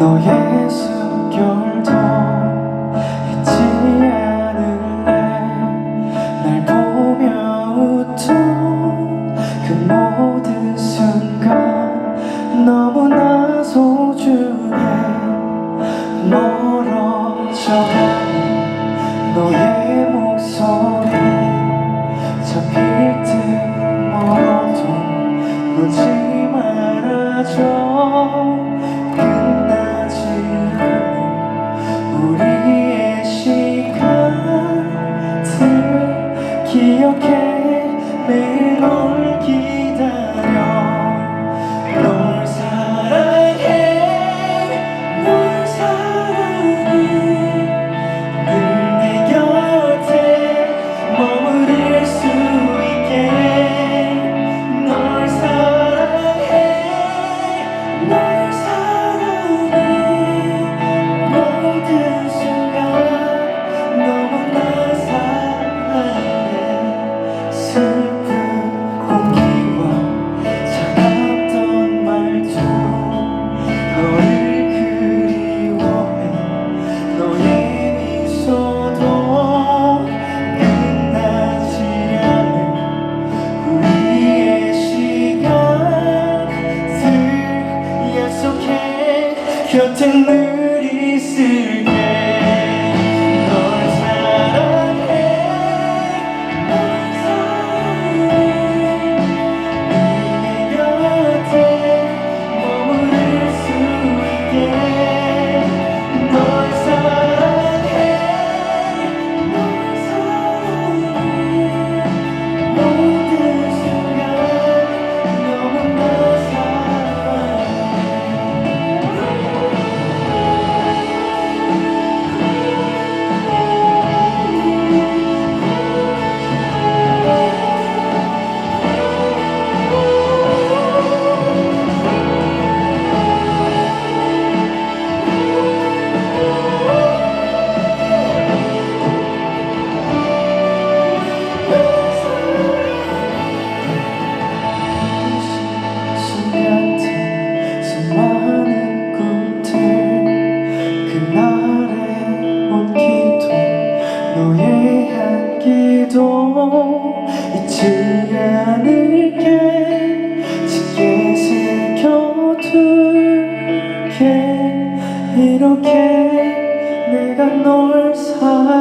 너의 숨결도 잊지 않을래. 날 보며 웃던 그 모든 순간 너무나 소중해. 멀어져 너의 okay hurting me 이렇게 이렇게 내가 널 사랑해